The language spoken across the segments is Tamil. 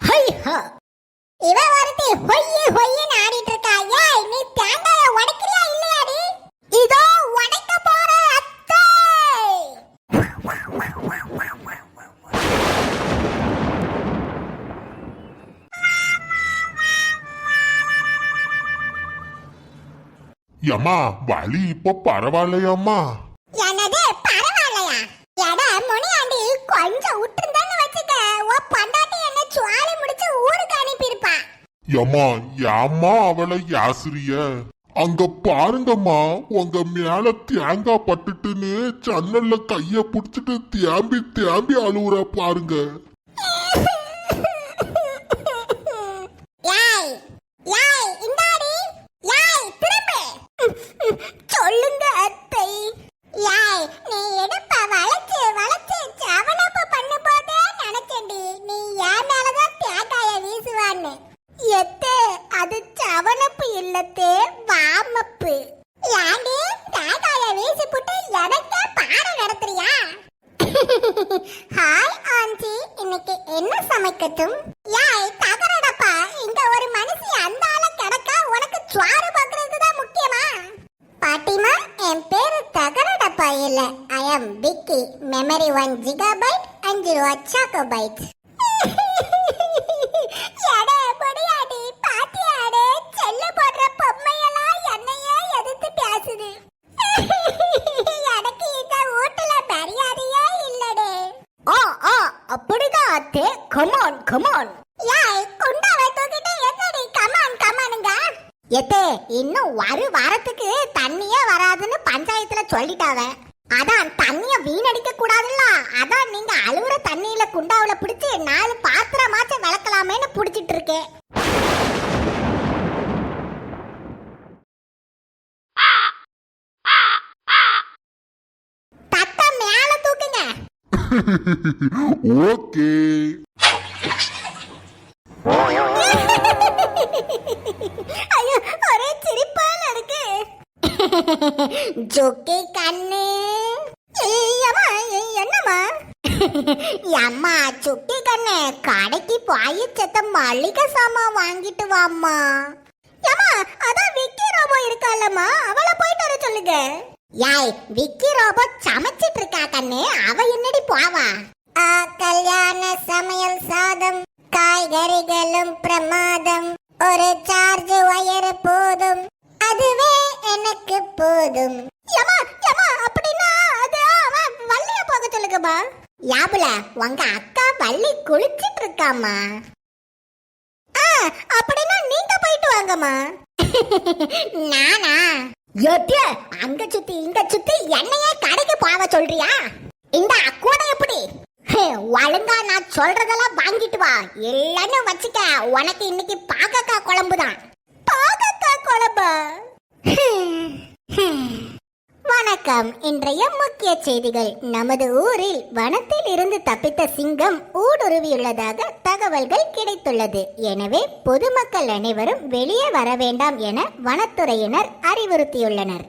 ஹை ஹா. இவ வரத்தி ஹொய்யு ஹொய்யுன்னு ஆடிட்டு இருக்கா. ஏய் நீ தேங்காய உடைக்கிறியா இல்லையாடி? இதோ உடைக்க போற அத்தை. அம்மா வலி இப்போ பரவாயில்லையாம்மா. அனுப்பியிருப்பா அம்மா ஏம்மா அவளை யாசிரிய. அங்க பாருங்கம்மா உங்க மேல தேங்காய் பட்டுட்டுன்னு ஜன்னல்ல கைய புடிச்சிட்டு தேம்பி தேம்பி அழுவுற பாருங்க. இருக்கட்டும். யாய் தகரடப்பா. இங்க ஒரு மனுஷி அந்த ஆள கிடக்கா உனக்கு சுவாறு பாக்குறது தான் முக்கியமா? பாட்டிமா என் பேரு தகரடப்பா இல்ல. I am Vicky memory one gigabyte அஞ்சு ரூபா சாக்கோபைட் பைட் போடுற பொம்மையெல்லாம் எனக்கு ஆ அப்படிதான் அத்தே. கமான் கமான் ஏய் குண்டாவை தூக்கிட்டு என்னடி? கமான் கமானுங்க எத்தே இன்னும் ஒரு வாரத்துக்கு தண்ணியே வராதுன்னு பஞ்சாயத்துல சொல்லிட்டாவ. அதான் தண்ணிய வீணடிக்க கூடாதுல்ல. அதான் நீங்க அழுவுற தண்ணியில குண்டாவுல பிடிச்சு நாலு பாத்திரமாச்சும் விளக்கலாமேன்னு புடிச்சிட்டு இருக்கேன் தட்ட மேல தூக்குங்க. ஓகே ஐயோ ஒரே சிரிப்பால இருக்கு ஜொக்கி கண்ணு. என்னம்மா? அம்மா சுக்கி கண்ணு கடைக்கு போய் செத்த மளிகை சாமான் வாங்கிட்டு வாம்மா. ஏம்மா அதான் விக்கி ரோபோ இருக்காலம்மா அவளை போயிட்டு வர சொல்லுங்க. யாய் விக்கி ரோபோ சமைச்சிட்டு இருக்கா கண்ணு. அவ என்னடி போவா? ஆ கல்யாண சமையல் சாதம் காய்கறிகளும் பிரமாதம். ஒரு சார்ஜ் ஒயர் போதும். அதுவே எனக்கு போதும். யமா யமா அப்படின்னா அது அவன் வள்ளிய போக சொல்லுங்கம்மா. யாபுல உங்க அக்கா வள்ளி குளிச்சிட்டு இருக்காமா ஆ அப்படின்னா நீங்க போயிட்டு வாங்கம்மா. நானா? எட்டு அங்க சுத்தி இங்க சுத்தி என்னையே கடைக்கு போக சொல்றியா? இந்த கூட எப்படி? ஒழுங்கா நான் சொல்றதெல்லாம் வாங்கிட்டு வா. இல்லன்னு வச்சுக்க உனக்கு இன்னைக்கு பாகக்கா குழம்பு தான் பாகக்காய் குழம்பா வணக்கம் இன்றைய முக்கிய செய்திகள். நமது ஊரில் வனத்தில் இருந்து தப்பித்த சிங்கம் ஊடுருவியுள்ளதாக தகவல்கள் கிடைத்துள்ளது. எனவே பொதுமக்கள் அனைவரும் வெளியே வர வேண்டாம் என வனத்துறையினர் அறிவுறுத்தியுள்ளனர்.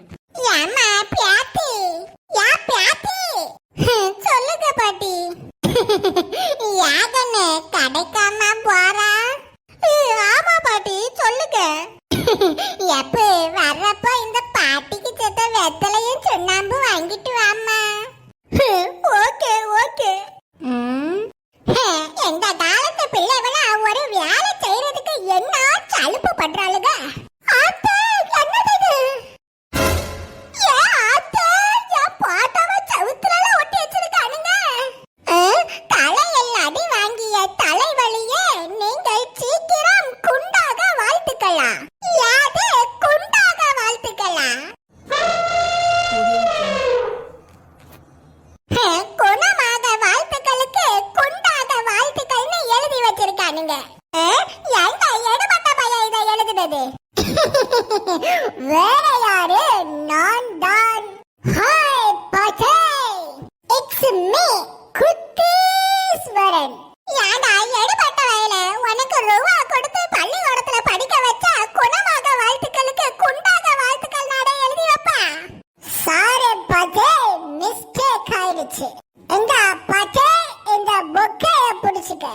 சொல்லுங்க பாட்டி. யாகன்னு கிடைக்காம போறா? ஆமா பாட்டி சொல்லுங்க. எப்ப வர்ற வெத்தலையும் சுண்ணாம்பு வாங்கிட்டு வாம்மா. Okay okay. இந்த காலத்து பிள்ளைகள ஒரு வேலை செய்யறதுக்கு என்ன சலுப்பு பண்றாளுங்க? இதை வேற யாரு? நான் தான். ஹாய் பாட்டே இட்ஸ் மீ குத்தீஸ்வரன். ஏண்டா எடுபட்ட வயல? உனக்கு ரூபா கொடுத்து பள்ளிக்கூடத்துல படிக்க வச்சா குணமாக வாழ்த்துக்களுக்கு குண்டாக வாழ்த்துக்கள் நாட எழுதி வைப்பா. சாரி பாட்டே மிஸ்டேக் ஆயிடுச்சு. இந்த பாட்டே இந்த புக்கைய பிடிச்சுக்க.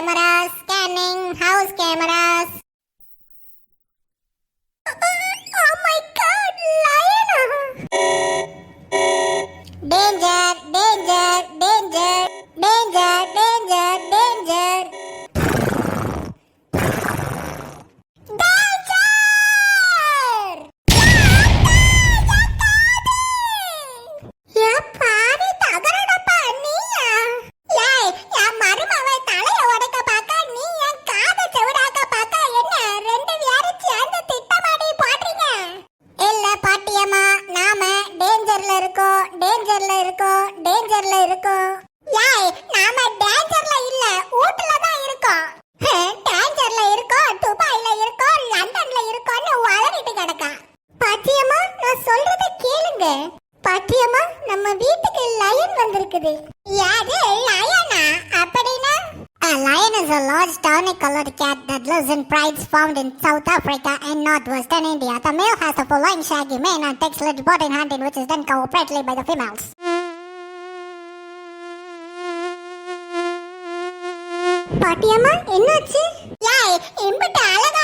cameras, scanning house cameras. oh my god, lion! Danger! cat that lives in prides found in South Africa and northwestern India. The male has a full shaggy mane and takes little bird in hunting, which is then cooperatively by the females. பாட்டியம்மா என்னாச்சு ஏய் எம்பிட்ட அழகா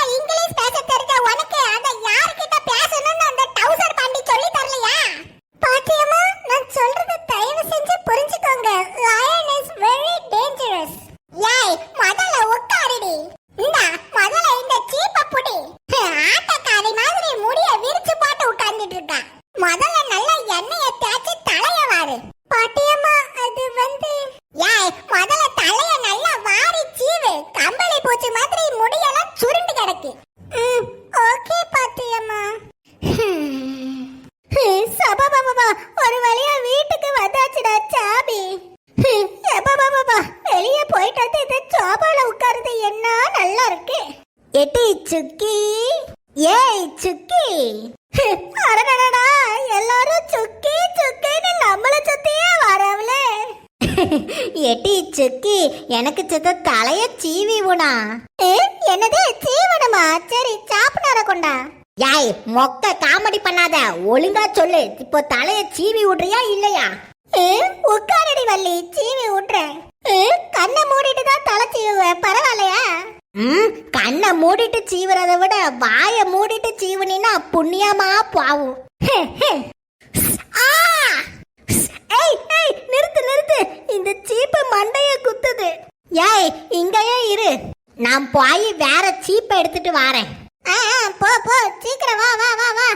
ஏய் சுக்கி. அரடடடா எல்லாரும் சுக்கி சுக்கின்னு நம்மள சுத்தியே வரவளே. எட்டி சுக்கி எனக்கு சித்த தலைய சீவிவுனா என்னது சீவனமா? சரி சாப்பிடாத கொண்டா. யாய் மொக்க காமெடி பண்ணாத. ஒழுங்கா சொல்லு. இப்போ தலைய சீவி விடுறியா இல்லையா? உட்காரடி வள்ளி சீவி விடுறேன். கண்ணை மூடிட்டு தான் தலை சீவுவேன் பரவாயில்லையா? ம் கண்ணை மூடிட்டு சீவுறத விட வாயை மூடிட்டு சீவுனீன்னா புண்ணியமா பாவும் ஏய் ஏய் நிறுத்து நிறுத்து. இந்த சீப்பு மண்டைய குத்துது. ஏய் இங்கேயே இரு. நான் போய் வேற சீப்பை எடுத்துட்டு வாரேன். போ போ. சீக்கிரம் வா வா வா வா.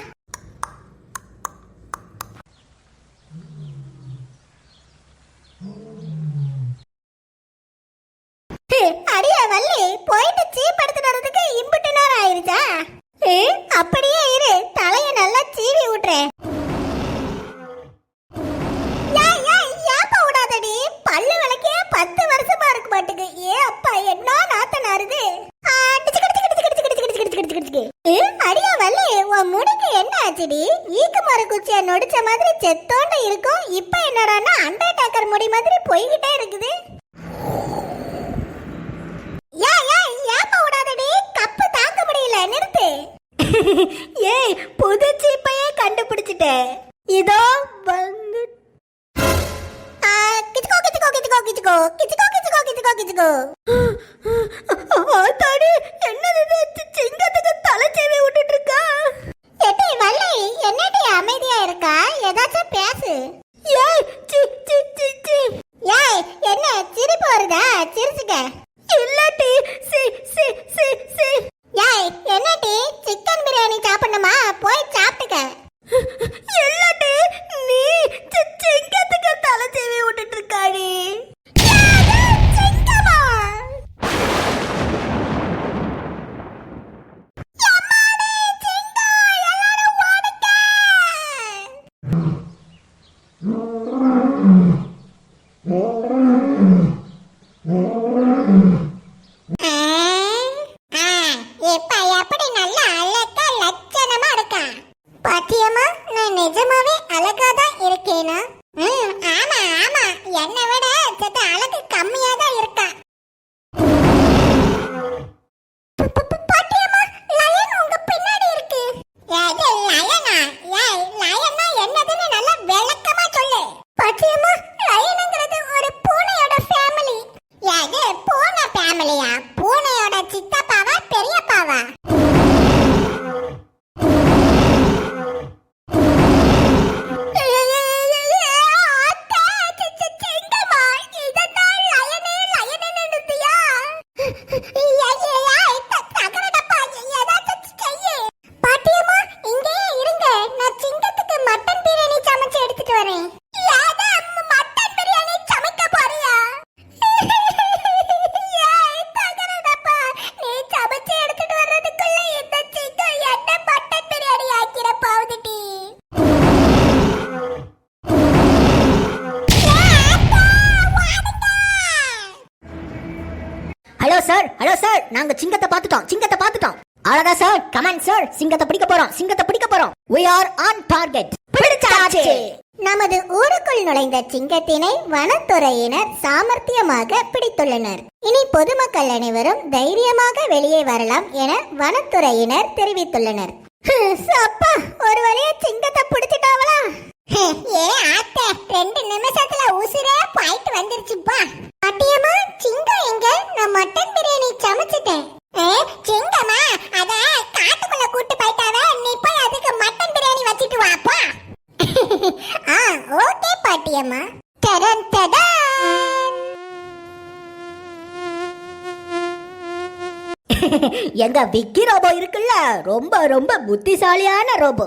கிடுச்சு உன் முடிக்கு என்ன ஆச்சுடி? ஈக்கு மர குச்சியை நொடிச்ச மாதிரி செத்தோண்ட இருக்கும். இப்போ என்னடான்னா அண்டா டாக்கர் முடி மாதிரி போய்கிட்டே இருக்குது. யா யா ஏப்ப விடாதடி. கப்பு தாங்க முடியல. நிறுத்து. ஏய் புது சீப்பையே கண்டுபிடிச்சிட்டேன் இதோ வந்துட்டு கிச்சுக்கோ கிச்சுக்கோ கிச்சுக்கோ கிச்சுக்கோ கிச்சுக்கோ கிச்சுக்கோ. ஆத்தாடி என்னது இது? சிங்கத்துக்கு தலை சேவை விட்டுட்டு இருக்கா எட்டி வள்ளி என்னடி அமைதியா இருக்கா? ஏதாச்சும் பேசு. ஏய் சி சி சி சி. ஏய் என்ன சிரிப்பு வருதா? சிரிச்சுக்க. அவ்வளவுதான் சார் கமான் சார் சிங்கத்தை பிடிக்க போறோம். சிங்கத்தை பிடிக்க போறோம். We are on target. பிடிச்சாச்சு. நமது ஊருக்குள் நுழைந்த சிங்கத்தினை வனத்துறையினர் சாமர்த்தியமாக பிடித்துள்ளனர். இனி பொதுமக்கள் அனைவரும் தைரியமாக வெளியே வரலாம் என வனத்துறையினர் தெரிவித்துள்ளனர். அப்பா ஒரு வழியா சிங்கத்தை பிடிச்சிட்டாவளா? ஏ ஆத்தே ரெண்டு நிமிஷத்துல உசுரே போயிட்டு வந்துருச்சுப்பா பாட்டியம்மா சிங்கம் எங்க? நான் மட்டன் பிரியாணி சமைச்சிட்டேன். ஏ, எங்க விக்கி ரோபோ இருக்குல்ல? ரொம்ப ரொம்ப புத்திசாலியான ரோபோ.